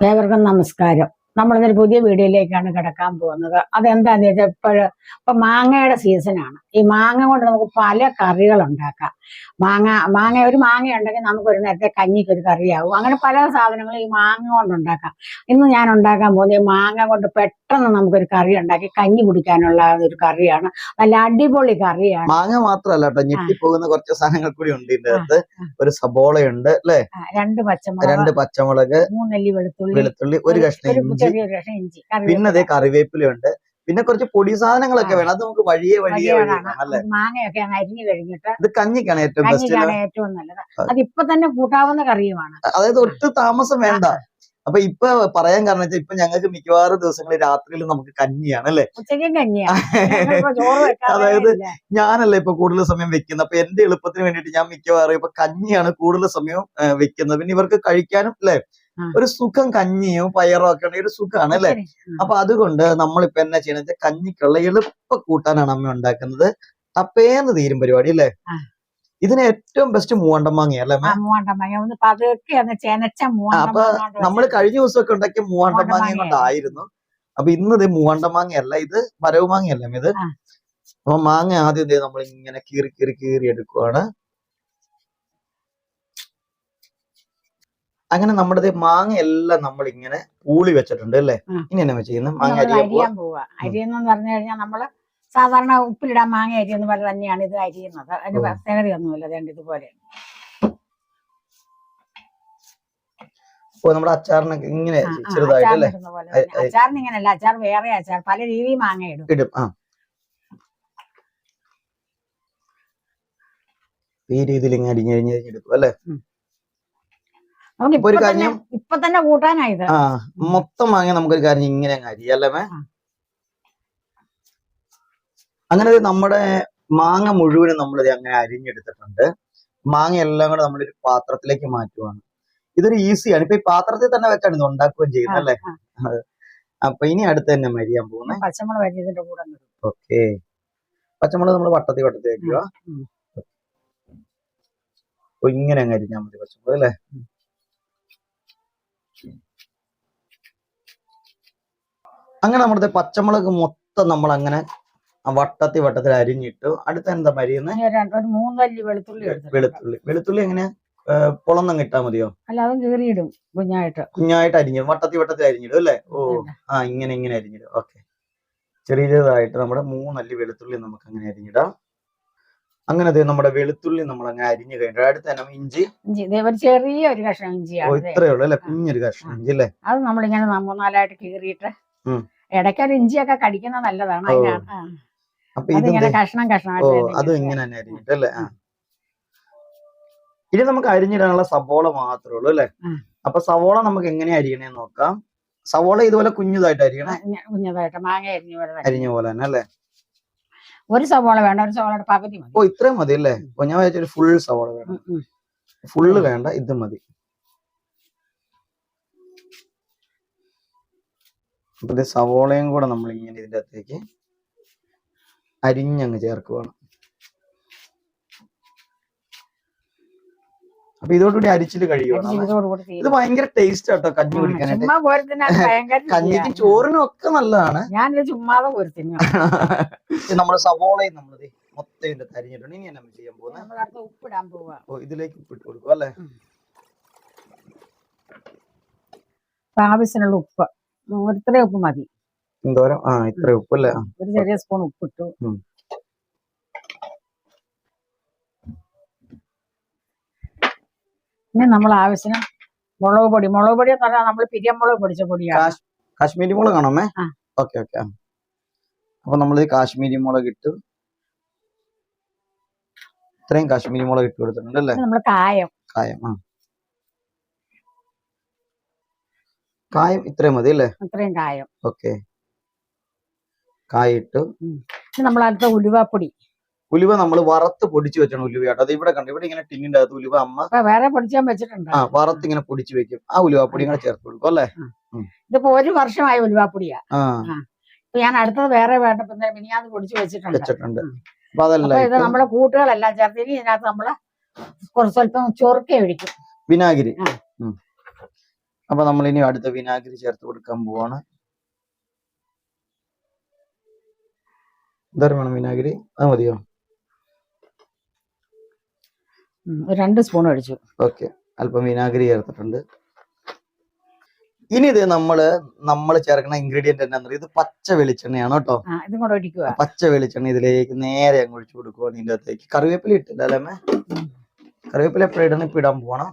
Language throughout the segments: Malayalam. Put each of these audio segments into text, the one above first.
ഏവർക്കും നമസ്കാരം. നമ്മളിന്നൊരു പുതിയ വീഡിയോയിലേക്കാണ് കിടക്കാൻ പോകുന്നത്. അതെന്താന്ന് വെച്ചാൽ ഇപ്പോഴ് ഇപ്പൊ മാങ്ങയുടെ സീസണാണ് ഈ മാങ്ങ കൊണ്ട് നമുക്ക് പല കറികൾ ഉണ്ടാക്കാം. മാങ്ങ മാങ്ങ ഒരു മാങ്ങ ഉണ്ടെങ്കിൽ നമുക്ക് ഒരു നേരത്തെ കഞ്ഞിക്ക് ഒരു കറിയാവും. അങ്ങനെ പല സാധനങ്ങളും ഈ മാങ്ങ കൊണ്ട് ഉണ്ടാക്കാം. ഇന്ന് ഞാൻ ഉണ്ടാക്കാൻ പോകുന്നത് ഈ മാങ്ങ കൊണ്ട് പെട്ടെന്ന് നമുക്കൊരു കറി ഉണ്ടാക്കി കഞ്ഞി കുടിക്കാനുള്ള ഒരു കറിയാണ്. നല്ല അടിപൊളി കറിയാണ്. മാങ്ങ മാത്രല്ല കേട്ടോ ഞെട്ടിപ്പോകുന്ന കുറച്ച് സാധനങ്ങൾ കൂടി ഉണ്ട് ഇതിന്റെ അകത്ത്. ഒരു സബോളയുണ്ട് അല്ലെ? രണ്ട് പച്ചമുളക് രണ്ട് പച്ചമുളക് മൂന്നല്ലി വെളുത്തുള്ളി വെളുത്തുള്ളി ഒരു കഷ്ണം ഇഞ്ചി. ചെറിയൊരു കഷ്ണം ഇഞ്ചി. പിന്നെ അതേ കറിവേപ്പിലയുണ്ട്. പിന്നെ കുറച്ച് പൊടി സാധനങ്ങളൊക്കെ വേണം. അത് നമുക്ക് വഴിയെ വഴിയെ അല്ലേ? മാങ്ങയൊക്കെ അങ്ങ് അരിഞ്ഞു കഴിഞ്ഞിട്ട് ഇത് കഞ്ഞിക്കാണ് ഏറ്റവും ബെസ്റ്റ് ഏറ്റവും നല്ലത്. തന്നെ കൂട്ടാവുന്ന കറിയുമാണ്. അതായത് ഒട്ടും താമസം വേണ്ട. അപ്പൊ ഇപ്പൊ പറയാൻ കാരണം വെച്ചാൽ ഇപ്പൊ ഞങ്ങൾക്ക് മിക്കവാറും ദിവസങ്ങളിൽ രാത്രിയിൽ നമുക്ക് കഞ്ഞിയാണ് അല്ലെ? ഉച്ചയ്ക്കും കഞ്ഞിയാണ് ഞങ്ങളിപ്പോ ചോറ് വെക്കാറേ അതായത് ഇല്ല. ഞാനല്ല ഇപ്പൊ കൂടുതൽ സമയം വെക്കുന്നത്. അപ്പൊ എന്റെ എളുപ്പത്തിന് വേണ്ടിയിട്ട് ഞാൻ മിക്കവാറും ഇപ്പൊ കഞ്ഞിയാണ് കൂടുതൽ സമയം വെക്കുന്നത്. പിന്നെ ഇവർക്ക് കഴിക്കാനും അല്ലെ. ഒരു സുഖം കഞ്ഞിയോ പയറോ ഒക്കെ ഉണ്ടെങ്കിൽ ഒരു സുഖമാണ് അല്ലെ. അപ്പൊ അതുകൊണ്ട് നമ്മളിപ്പോ എന്നാ വെച്ചാൽ കഞ്ഞിക്കുള്ള എളുപ്പ കൂട്ടാനാണ് അമ്മ ഉണ്ടാക്കുന്നത്. തപ്പേന്ന് തീരും പരിപാടി അല്ലേ. ഇതിന് ഏറ്റവും ബെസ്റ്റ് മൂവണ്ടം മാങ്ങ അല്ലേ അപ്പൊ നമ്മൾ കഴിഞ്ഞ ദിവസമൊക്കെ ഉണ്ടാക്കിയ മൂവണ്ടം മൂവാണ്ടൻ കൊണ്ടായിരുന്നു. അപ്പൊ ഇന്ന് ഇത് മൂവണ്ടം മാങ്ങയല്ല ഇത് വരവ് മാങ്ങയല്ല ഇത്. അപ്പൊ മാങ്ങ ആദ്യം നമ്മൾ ഇങ്ങനെ കീറി കീറി കീറി എടുക്കുവാണ്. അങ്ങനെ നമ്മുടെ മാങ്ങ എല്ലാം നമ്മൾ ഇങ്ങനെ പൂളി വെച്ചിട്ടുണ്ട് അല്ലേ? ഇനി എന്നാ ചെയ്യുന്നത് മാങ്ങ അരിയാൻ പോവാ. അരിയാൻ പോവുക അരിയെന്ന് പറഞ്ഞു കഴിഞ്ഞാൽ നമ്മൾ സാധാരണ ഉപ്പിലിടാൻ മാങ്ങ എന്ന് പോലെ തന്നെയാണ് ഇത് അരിയുന്നത്. അതിന് ഓ. പ്രത്യേകതയൊന്നുമില്ല അതുകൊണ്ട് ഇതുപോലെ. ഓ നമ്മുടെ അച്ചാറിനൊക്കെ ഇങ്ങനെ ചെറുതായിട്ട് അല്ലേ? അച്ചാറിന് ഇങ്ങനല്ല അച്ചാർ വേറെ അച്ചാർ. പല രീതിയിൽ മാങ്ങ ഇടും. ഇടും. ആ. ഈ രീതിയിൽ ഇങ്ങനെ അരിഞ്ഞരിഞ്ഞ് അരിഞ്ഞെടുക്കും അല്ലെ? നമുക്ക് ഒരു കാര്യം ഇപ്പൊ തന്നെ കൂട്ടാനായത്. ആ മൊത്തം മാങ്ങ നമുക്കൊരു കാര്യം ഇങ്ങനെ അരിയല്ലേ അങ്ങനെ നമ്മുടെ മാങ്ങ മുഴുവനും നമ്മൾ അങ്ങനെ അരിഞ്ഞെടുത്തിട്ടുണ്ട്. മാങ്ങ എല്ലാം കൂടെ നമ്മളൊരു പാത്രത്തിലേക്ക് മാറ്റുവാണ്. ഇതൊരു ഈസിയാണ്. ഇപ്പൊ ഈ പാത്രത്തിൽ തന്നെ വെച്ചാണ് ഇത് ഉണ്ടാക്കുകയും ചെയ്യുന്നത് അല്ലേ? അപ്പൊ ഇനി അടുത്ത് തന്നെ മരിയാൻ പോകുന്നത് പച്ചമുളക് അരിയതിന്റെ കൂടെ. ഓക്കെ. പച്ചമുളക് നമ്മൾ വട്ടത്തി വട്ടത്തി വെക്കുക. ഇങ്ങനെ അങ്ങ് അരിഞ്ഞാൽ മതി പച്ചമുളക് അല്ലേ? അങ്ങനെ നമ്മുടെ പച്ചമുളക് മൊത്തം നമ്മൾ അങ്ങനെ വട്ടത്തി വട്ടത്തിൽ അരിഞ്ഞിട്ട് അടുത്ത എന്താ മരിയുന്നത് ഒരു മൂന്നല്ലി വെളുത്തുള്ളി വെളുത്തുള്ളി. വെളുത്തുള്ളി. എങ്ങനെ? പൊളന്നം കിട്ടാ മതിയോ? അല്ല അതും കീറിയിടും കുഞ്ഞായിട്ട്. കുഞ്ഞായിട്ട് അരിഞ്ഞിടും വട്ടത്തി വട്ടത്തിൽ അരിഞ്ഞിടും അല്ലേ? ഓ ആ ഇങ്ങനെ ഇങ്ങനെ അരിഞ്ഞിടും. ഓക്കെ. ചെറിയ ചെറുതായിട്ട് നമ്മുടെ മൂന്നല്ലി വെളുത്തുള്ളി നമുക്ക് അങ്ങനെ അരിഞ്ഞിടാം. അങ്ങനെ നമ്മുടെ വെളുത്തുള്ളി നമ്മൾ അങ്ങനെ അരിഞ്ഞു കഴിഞ്ഞു അടുത്ത തന്നെ ഇഞ്ചി? ഒരു ചെറിയ ഒരു കഷ്ണം ഇഞ്ചി. ഇത്രയേ ഉള്ളൂ അല്ലെ? കുഞ്ഞൊരു കഷ്ണം ഇഞ്ചി അല്ലേ? അത് നമ്മളിങ്ങനെ മൂന്നാലായിട്ട് കീറിയിട്ട് ഉം. ഇടയ്ക്കൊരു ഇഞ്ചിയൊക്കെ കടിക്കുന്നത് നല്ലതാണ് അതിങ്ങനെ കഷ്ണം കഷ്ണമായിട്ട് അതും ഇങ്ങനെ തന്നെ ഇനി നമുക്ക് അരിഞ്ഞിടാനുള്ള സവോള മാത്രമേ ഉള്ളൂ അല്ലെ. അപ്പൊ സവോള നമുക്ക് എങ്ങനെ അരിയണേന്ന് നോക്കാം. സവോള ഇതുപോലെ കുഞ്ഞതായിട്ട് അരിയണം? മാങ്ങ അരിഞ്ഞ പോലെ തന്നെ. അരിഞ്ഞ പോലെ തന്നെ അല്ലെ? ഒരു സവോള വേണ്ട ഒരു സവോള പകുതി മതി. ഓ ഇത്രയും മതി അല്ലേ? ഞാൻ വെച്ചൊരു ഫുൾ സവോള വേണം. ഫുള്ള് വേണ്ട ഇത് മതി. അപ്പൊ ഇത് സവോളയും കൂടെ നമ്മൾ ഇങ്ങനെ ഇതിന്റെ അകത്തേക്ക് അരിഞ്ഞങ്ങ് ചേർക്കുവാണ്. അപ്പൊ ഇതോടുകൂടി അരിച്ചിട്ട് കഴിയുവാണ് ഇത്. ഭയങ്കര ടേസ്റ്റ് ആട്ടോ കഞ്ഞി കുടിക്കാനായിട്ട്. കഞ്ഞിക്ക്. ചോറിനും ഒക്കെ നല്ലതാണ്. നമ്മുടെ സവോളയും നമ്മൾ മൊത്തം ഇതിന്റെ അരിഞ്ഞിട്ടുണ്ട്. ഇനി എന്നാ ചെയ്യാൻ പോകുന്നത് ഉപ്പിടാൻ പോവാ. ഓ ഇതിലേക്ക് ഉപ്പിട്ട് കൊടുക്കും അല്ലേ? അപ്പൊ ആവശ്യത്തിനുള്ള ഉപ്പ്. ഇത്രയും ഉപ്പ് മതി. എന്തോരം? ആ ഇത്ര ഉപ്പല്ലേ ഒരു ചെറിയ സ്പൂൺ ഉപ്പിട്ടു. ഇനി നമ്മൾ ആവശ്യത്തിന് മുളക് പൊടി. മുളക് പൊടി എന്ന് പറഞ്ഞാൽ നമ്മൾ പിരിയമുളക് പൊടിച്ച പൊടിയാണ്. കാശ്- കാശ്മീരി മുളക് ആണോമേ. ഓക്കെ ഓക്കെ അപ്പൊ നമ്മൾ കാശ്മീരി മുളക് ഇട്ടു ഇത്രയും കാശ്മീരി മുളക് ഇട്ട് കൊടുത്തിട്ടുണ്ട് അല്ലേ? നമ്മൾ കായം. കായം ആ. കായം ഇത്രയും മതി അല്ലേ? ഇത്രയും കായം. ഓക്കെ. കായിട്ടു. നമ്മൾ അടുത്ത ഉലുവാപ്പൊടി. ഉലുവ നമ്മൾ വറുത്ത് പൊടിച്ചു വെച്ചാണ് ഉലുവ കേട്ടോ. അത് ഇവിടെ കണ്ടു? ഇവിടെ ഇങ്ങനെ ടിന്നിന്റെ അകത്ത് ഉലുവ അമ്മ വേറെ പൊടിച്ചാൻ വെച്ചിട്ടുണ്ട്. ആ വറുത്ത് ഇങ്ങനെ പൊടിച്ചു വെക്കും. ആ ഉലുവപ്പൊടി ഇങ്ങനെ ചേർത്ത് കൊടുക്കും അല്ലേ? ഇതിപ്പോ ഒരു വർഷമായ ഉലുവപ്പൊടിയാ. ഞാൻ അടുത്തത് വേറെ വേണ്ടപ്പോ മിനിയാന്ന് പൊടിച്ചു വെച്ചിട്ടുണ്ട്. വെച്ചിട്ടുണ്ട്. ഉം. അപ്പൊ അതല്ല ഇത് നമ്മളെ കൂട്ടുകളെല്ലാം ചേർത്ത് ഇനി ഇതിനകത്ത് നമ്മൾ കുറച്ച് സ്വല്പം ചൊറുക്ക ഒഴിക്കും. വിനാഗിരി. അപ്പൊ നമ്മൾ ഇനി അടുത്ത വിനാഗിരി ചേർത്ത് കൊടുക്കാൻ പോവാണ്. എന്താ വേണം വിനാഗിരി? അത് മതിയോ? രണ്ട് സ്പൂൺ അടിച്ചു ഓക്കെ. അല്പം വിനാഗിരി ചേർത്തിട്ടുണ്ട്. ഇനി ഇത് നമ്മൾ നമ്മൾ ചേർക്കുന്ന ഇൻഗ്രീഡിയന്റ് എന്നാന്ന് ഇത് പച്ച വെളിച്ചെണ്ണയാണ് കേട്ടോ. പച്ച വെളിച്ചെണ്ണ ഇതിലേക്ക് നേരെ അങ്ങ് ഒഴിച്ചു കൊടുക്കുവാണ് ഇതിന്റെ അകത്തേക്ക്. കറിവേപ്പില ഇട്ടില്ല അല്ലേ? കറിവേപ്പില എപ്പോഴും ഇടണം ഇപ്പൊ ഇടാൻ പോണം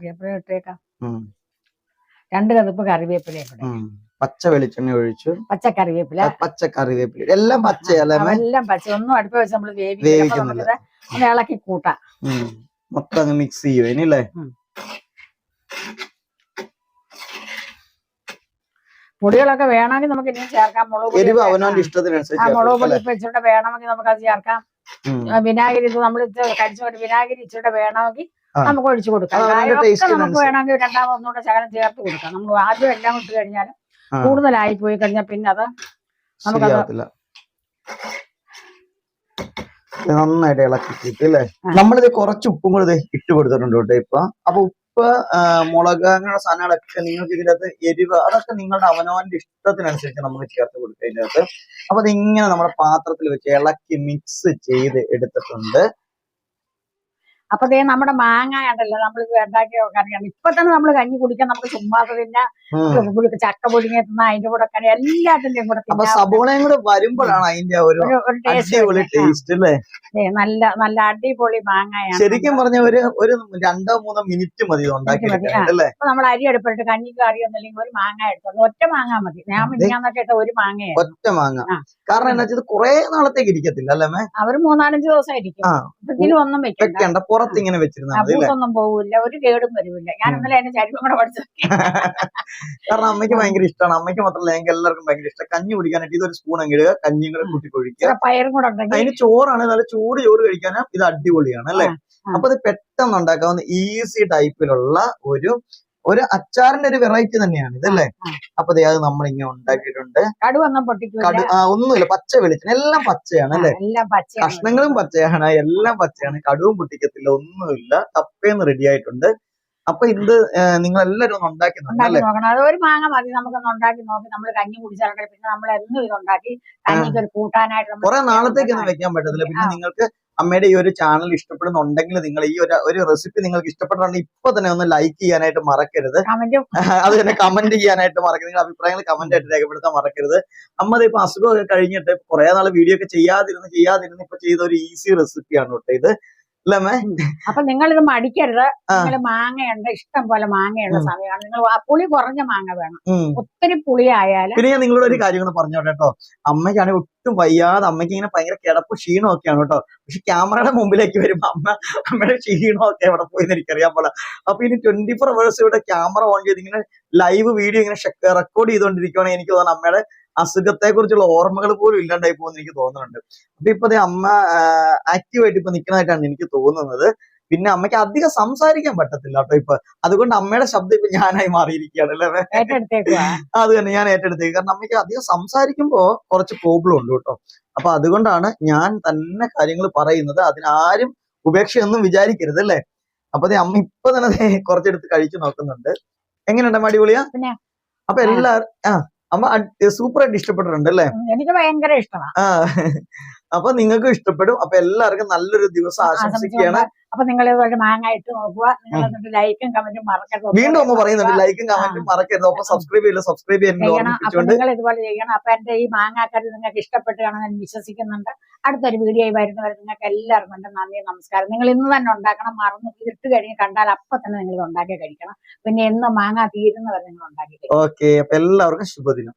രണ്ട് കതിപ്പ് കറിവേപ്പില പച്ച വെളിച്ചെണ്ണ ഒഴിച്ചു പച്ച കറിവേപ്പില. പച്ച കറിവേപ്പില. എല്ലാം പച്ച എല്ലാം പച്ച. ഒന്നും അടുപ്പ് വെച്ച് നമ്മൾ വേവിക്കുന്നില്ല. ഒന്ന് ഇളക്കി കൂട്ടാം. മൊത്തം അങ്ങ് മിക്സ് ചെയ്യുക ഇനിയല്ലേ പൊടികളൊക്കെ വേണമെങ്കിൽ നമുക്ക് ഇനിയും ചേർക്കാം. മുളക് എരിവ് അവനവന്റെ ഇഷ്ടത്തിനനുസരിച്ച് മുളക് പൊടി? ഇപ്പൊ ഇച്ചിരി വേണമെങ്കിൽ നമുക്ക് അത് ചേർക്കാം. വിനാഗിരി ഇത് നമ്മൾ കഴിച്ചുകൊണ്ട് വിനാഗിരി ഇച്ചിരി വേണമെങ്കിൽ. നമുക്ക് ഒഴിച്ചു കൊടുക്കാം. നമുക്ക് വേണമെങ്കിൽ രണ്ടാമത് ഒന്നുകൂടെ ശകലം ചേർത്ത് കൊടുക്കാം. നമ്മൾ ആദ്യം എല്ലാം ഇട്ട് കഴിഞ്ഞാൽ. കൂടുതലായി പോയി കഴിഞ്ഞാൽ പിന്നെ അത് നമുക്കത് നന്നായിട്ട് ഇളക്കിട്ട് അല്ലേ. നമ്മളിത് കുറച്ച് ഉപ്പും കൂടെ ഇട്ട് കൊടുത്തിട്ടുണ്ട് കേട്ടോ ഇപ്പൊ. അപ്പൊ ഉപ്പ് മുളക് അങ്ങനെയുള്ള സാധനങ്ങളൊക്കെ നിങ്ങൾക്ക് ഇതിനകത്ത് എരിവ് അതൊക്കെ നിങ്ങളുടെ അവനവന്റെ ഇഷ്ടത്തിനനുസരിച്ച് നമുക്ക് ചേർത്ത് കൊടുക്കുക ഇതിനകത്ത്. അപ്പൊ അതിങ്ങനെ നമ്മുടെ പാത്രത്തിൽ വെച്ച് ഇളക്കി മിക്സ് ചെയ്ത് എടുത്തിട്ടുണ്ട്. അപ്പൊ ദേ നമ്മുടെ മാങ്ങ ഉണ്ടല്ലോ നമ്മൾ ഉണ്ടാക്കിയ കറിയാണ് ഇപ്പൊ തന്നെ നമ്മൾ കഞ്ഞി കുടിക്കാൻ നമുക്ക് ചുമ്മാതെ പിന്നെ ചക്ക പുഴുങ്ങി തിന്ന അതിന്റെ കൂടെ കറി എല്ലാത്തിന്റെയും കൂടെ സബോളയും കൂടെ വരുമ്പോഴാണ് അതിന്റെ ഒരു ടേസ്റ്റ് അല്ലേ? നല്ല നല്ല അടിപൊളി മാങ്ങയാണ് ശരിക്കും പറഞ്ഞ ഒരു ഒരു രണ്ടോ മൂന്നോ മിനിറ്റ് മതി നമ്മൾ അരി എടുപ്പിട്ട് കഞ്ഞി കറി ഒന്നുമില്ലെങ്കിൽ ഒരു മാങ്ങ എടുത്തു ഒറ്റ മാങ്ങ മതി. ഞാൻ മിഞ്ഞാന്നൊക്കെ ഇട്ട ഒരു മാങ്ങയാണ് ഒറ്റ മാങ്ങ. കാരണം എന്താ വെച്ചാൽ കുറെ നാളത്തേക്ക് ഇരിക്കത്തില്ല അല്ലേ അവർ മൂന്നാലഞ്ച് ദിവസം ഇരിക്കും. ഒന്നും വെക്കണ്ട. വെക്കണ്ട പുറത്ത് ഇങ്ങനെ വെച്ചിരുന്നാ മതി പോവില്ല ഒരു കേടും വരില്ല. ഞാൻ ഇന്നലെ എന്റെ കൂടെ കാരണം അമ്മയ്ക്ക് ഭയങ്കര ഇഷ്ടമാണ് അമ്മയ്ക്ക് മാത്രമല്ല ഞങ്ങൾക്ക് എല്ലാവർക്കും ഭയങ്കര ഇഷ്ടം. കഞ്ഞി കുടിക്കാനായിട്ട് ഇതൊരു സ്പൂൺ അങ്ങ് ഇടുക കഞ്ഞിയും കൂടെ കൂട്ടി കൊഴിക്കുക. പയറും കൂടെ ഉണ്ടെങ്കിൽ അതിന് ചോറാണ് നല്ല ചൂട് ചോറ് കഴിക്കാനും ഇത് അടിപൊളിയാണ് അല്ലെ. അപ്പൊ ഇത് പെട്ടെന്ന് ഉണ്ടാക്കാവുന്ന ഈസി ടൈപ്പിലുള്ള ഒരു ഒരു അച്ചാറിന്റെ ഒരു വെറൈറ്റി തന്നെയാണ് ഇതല്ലേ. അപ്പൊ അത് നമ്മൾ ഇങ്ങനെ ഉണ്ടാക്കിയിട്ടുണ്ട്. കടു ആ ഒന്നുമില്ല പച്ച വെളിച്ചെണ്ണ എല്ലാം പച്ചയാണ് അല്ലേ? കഷ്ണങ്ങളും പച്ചയാണ് എല്ലാം പച്ചയാണ്. കടുവും പൊട്ടിക്കത്തില്ല ഒന്നുമില്ല. കപ്പയെന്ന് റെഡി ആയിട്ടുണ്ട്. അപ്പൊ ഇത് നിങ്ങൾ എല്ലാരും ഒന്ന് ഉണ്ടാക്കി നോക്കണം. ഒരു മാങ്ങ മതി നമുക്കൊന്ന് ഉണ്ടാക്കി നോക്കി. നമ്മൾ കഞ്ഞി കുടിച്ചാൽ പിന്നെ നമ്മൾ എന്നും ഇത് ഉണ്ടാക്കി കഞ്ഞിക്ക് ഒരു കൂട്ടാനായിട്ട് കുറെ നാളത്തേക്ക് ഒന്നും വെക്കാൻ പറ്റത്തില്ല. പിന്നെ നിങ്ങൾക്ക് അമ്മയുടെ ഈ ഒരു ചാനൽ ഇഷ്ടപ്പെടുന്നുണ്ടെങ്കിൽ നിങ്ങൾ ഈ ഒരു ഒരു റെസിപ്പി നിങ്ങൾക്ക് ഇഷ്ടപ്പെട്ടുണ്ടെങ്കിൽ ഇപ്പൊ തന്നെ ഒന്ന് ലൈക്ക് ചെയ്യാനായിട്ട് മറക്കരുത്. അത് തന്നെ കമന്റ് ചെയ്യാനായിട്ട് മറക്കരുത്. നിങ്ങളുടെ അഭിപ്രായങ്ങൾ കമന്റ് ആയിട്ട് രേഖപ്പെടുത്താൻ മറക്കരുത്. അമ്മ ഇപ്പൊ അസുഖമൊക്കെ കഴിഞ്ഞിട്ട് കുറെ നാൾ വീഡിയോ ഒക്കെ ചെയ്യാതിരുന്ന് ചെയ്യാതിരുന്ന് ഇപ്പൊ ചെയ്ത ഒരു ഈസി റെസിപ്പിയാണ് കേട്ടോ ഇത്? അപ്പൊ നിങ്ങൾ ഇത് മടിക്കരുത് നിങ്ങൾ നിങ്ങൾ മാങ്ങയുണ്ട് ഇഷ്ടം പോലെ മാങ്ങയുള്ള. സമയമാണ് നിങ്ങൾ പുളി കുറഞ്ഞ മാങ്ങ വേണം. ഒത്തിരി പുളി ആയാലും പിന്നെ ഞാൻ നിങ്ങളോട് ഒരു കാര്യം പറഞ്ഞോട്ടെ കേട്ടോ. അമ്മയ്ക്കാണെങ്കിൽ ഒട്ടും വയ്യാതെ അമ്മയ്ക്ക് ഇങ്ങനെ ഭയങ്കര കിടപ്പ് ക്ഷീണമൊക്കെയാണ് കേട്ടോ. പക്ഷെ ക്യാമറയുടെ മുമ്പിലേക്ക് വരുമ്പോ അമ്മ അമ്മയുടെ ക്ഷീണമൊക്കെ എവിടെ പോയി എനിക്കറിയാൻ പോലെ അപ്പൊ ഇനി ട്വന്റി ഫോർ അവേഴ്സ് ഇവിടെ ക്യാമറ ഓൺ ചെയ്ത് ഇങ്ങനെ ലൈവ് വീഡിയോ ഇങ്ങനെ റെക്കോർഡ് ചെയ്തുകൊണ്ടിരിക്കുകയാണെങ്കിൽ എനിക്ക് തോന്നുന്നു അമ്മയുടെ അസുഖത്തെ കുറിച്ചുള്ള ഓർമ്മകൾ പോലും ഇല്ലാണ്ടായി പോകുന്ന എനിക്ക് തോന്നുന്നുണ്ട്. അപ്പൊ ഇപ്പൊ അമ്മ ആക്റ്റീവായിട്ട് ഇപ്പൊ നിൽക്കുന്നതായിട്ടാണ് എനിക്ക് തോന്നുന്നത്. പിന്നെ അമ്മയ്ക്ക് അധികം സംസാരിക്കാൻ പറ്റത്തില്ല കേട്ടോ ഇപ്പൊ. അതുകൊണ്ട് അമ്മയുടെ ശബ്ദം ഇപ്പൊ ഞാനായി മാറിയിരിക്കുകയാണ് അല്ലേ അത് തന്നെ ഞാൻ ഏറ്റെടുത്തേക്ക്. കാരണം അമ്മയ്ക്ക് അധികം സംസാരിക്കുമ്പോ കുറച്ച് പ്രോബ്ലം ഉണ്ട് കേട്ടോ. അപ്പൊ അതുകൊണ്ടാണ് ഞാൻ തന്നെ കാര്യങ്ങൾ പറയുന്നത്. അതിനാരും ഉപേക്ഷയൊന്നും വിചാരിക്കരുത് അല്ലേ? അപ്പൊ അമ്മ ഇപ്പൊ തന്നെ കുറച്ചെടുത്ത് കഴിച്ചു നോക്കുന്നുണ്ട്. എങ്ങനെയുണ്ട് അമ്മ അടിപൊളിയാ? അപ്പൊ എല്ലാരും ആ. അമ്മ സൂപ്പർ ആയിട്ട് ഇഷ്ടപ്പെട്ടിട്ടുണ്ട് അല്ലേ? എനിക്ക് ഭയങ്കര ഇഷ്ടമാണ് ആ. അപ്പൊ നിങ്ങൾക്ക് ഇഷ്ടപ്പെടും. അപ്പൊ എല്ലാവർക്കും നല്ലൊരു ദിവസം ആശംസിക്കുകയാണ്. അപ്പൊ നിങ്ങൾ ഇതുപോലെ മാങ്ങ ഇട്ട് നോക്കുക. നിങ്ങൾ ലൈക്കും കമന്റും മറക്കരുത്. വീണ്ടും ഒന്ന് പറയുന്നുണ്ട്. ലൈക്കും കമന്റും മറക്കരുത്. അപ്പൊ സബ്സ്ക്രൈബ് ചെയ്യില്ല? സബ്സ്ക്രൈബ് ചെയ്യണം. നിങ്ങൾ ഇതുപോലെ ചെയ്യണം. അപ്പൊ എന്റെ ഈ മാങ്ങാക്കറി നിങ്ങൾക്ക് ഇഷ്ടപ്പെട്ട് ഞാൻ വിശ്വസിക്കുന്നുണ്ട്. അടുത്തൊരു വീഡിയോ വരുന്നവരെ നിങ്ങൾക്ക് എല്ലാവർക്കും എന്റെ നന്ദി നമസ്കാരം. നിങ്ങൾ ഇന്ന് തന്നെ ഉണ്ടാക്കണം. മറന്നു ഇട്ട് കഴിഞ്ഞ് കണ്ടാൽ അപ്പൊ തന്നെ നിങ്ങൾ ഇത് ഉണ്ടാക്കി കഴിക്കണം. പിന്നെ എന്ന് മാങ്ങ തീരുന്നവരെ നിങ്ങൾ ഉണ്ടാക്കി ഓക്കെ. അപ്പൊ എല്ലാവർക്കും ശുഭദിനം.